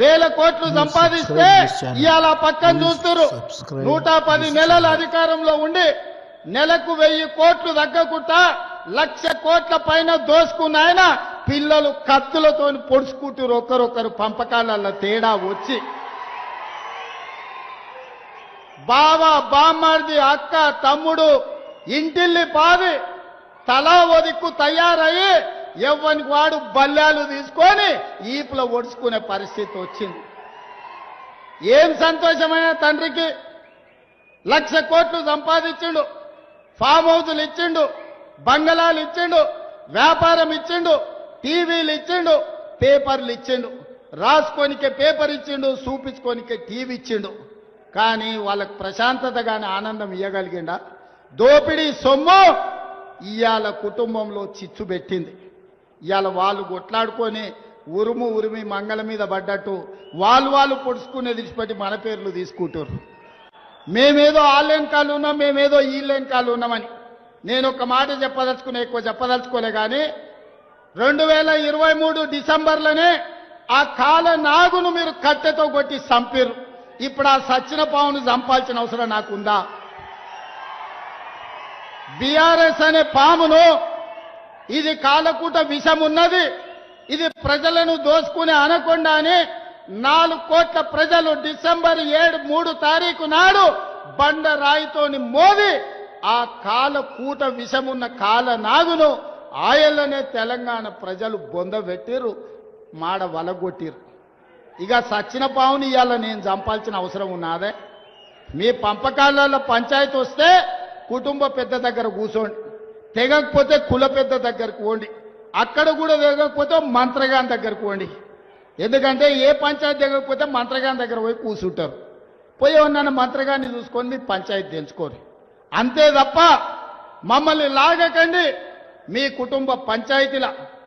వేల కోట్లు సంపాదిస్తే ఇవాళ పక్కన చూస్తున్నారు. నూట పది నెలల అధికారంలో ఉండి నెలకు వెయ్యి కోట్లు తగ్గకుండా లక్ష కోట్ల పైన దోసుకున్న ఆయన పిల్లలు కత్తులతో పొడుచుకుంటారు ఒకరొకరు పంపకాలలో తేడా వచ్చి. బావ బామ్మర్ది అక్క తమ్ముడు ఇంటిల్లి పాది తలా ఒదిక్కు తయారయ్యి ఎవ్వనికి వాడు బల్లాలు తీసుకొని ఈపులో ఒడుచుకునే పరిస్థితి వచ్చింది. ఏం సంతోషమైన తండ్రికి లక్ష కోట్లు సంపాదించిండు ఫామ్ హౌసులు ఇచ్చిండు బంగళాలు ఇచ్చిండు వ్యాపారం ఇచ్చిండు టీవీలు ఇచ్చిండు పేపర్లు ఇచ్చిండు రాసుకోనికే పేపర్ ఇచ్చిండు చూపించుకోనికే టీవీ ఇచ్చిండు. కానీ వాళ్ళకు ప్రశాంతత కానీ ఆనందం ఇవ్వగలిగిండా దోపిడీ సొమ్ము ఇవాళ కుటుంబంలో చిచ్చు పెట్టింది. ఇవాళ వాళ్ళు కొట్లాడుకొని ఉరుము ఉరిమి మంగళ మీద పడ్డట్టు వాళ్ళు వాళ్ళు పొడుచుకునే విడిచిపెట్టి మన పేర్లు తీసుకుంటారు మేమేదో ఆన్లైన్ కాలు ఉన్నాం మేమేదో ఈలైన్ కాలు ఉన్నామని. నేను ఒక మాట చెప్పదలుచుకునే ఎక్కువ చెప్పదలుచుకోలే కానీ రెండు వేల ఇరవై మూడు డిసెంబర్లోనే ఆ కాల నాగును మీరు కట్టెతో కొట్టి చంపారు ఇప్పుడు ఆ సచ్చిన పావును చంపాల్సిన అవసరం నాకుందా? బీఆర్ఎస్ అనే పామును ఇది కాలకూట విషమున్నది. ఇది ప్రజలను దోసుకునే అనకుండానే నాలుగు కోట్ల ప్రజలు డిసెంబర్ ఏడు మూడు తారీఖు నాడు బండ రాయితోని మోది ఆ కాలకూట విషమున్న కాల నాగును తెలంగాణ ప్రజలు బొందబెట్టిరు మాడ వలగొట్టిరు ఇక సచ్చిన పావుని ఇవాళ నేను చంపాల్సిన అవసరం ఉన్నదే. మీ పంపకాలలో పంచాయతీ వస్తే కుటుంబ పెద్ద దగ్గర కూర్చోండి తెగకపోతే కుల పెద్ద దగ్గరకు పోండి. అక్కడ కూడా తెగకపోతే మంత్రగాన్ దగ్గరకు పోండి. ఎందుకంటే ఏ పంచాయతీ తెగకపోతే మంత్రగాన్ దగ్గర పోయి కూర్చుంటారు. పోయి ఉన్న మంత్రగాన్ని చూసుకొని మీ పంచాయతీ తెలుసుకోరు. అంతే తప్ప మమ్మల్ని లాగకండి. మీ కుటుంబ పంచాయతీల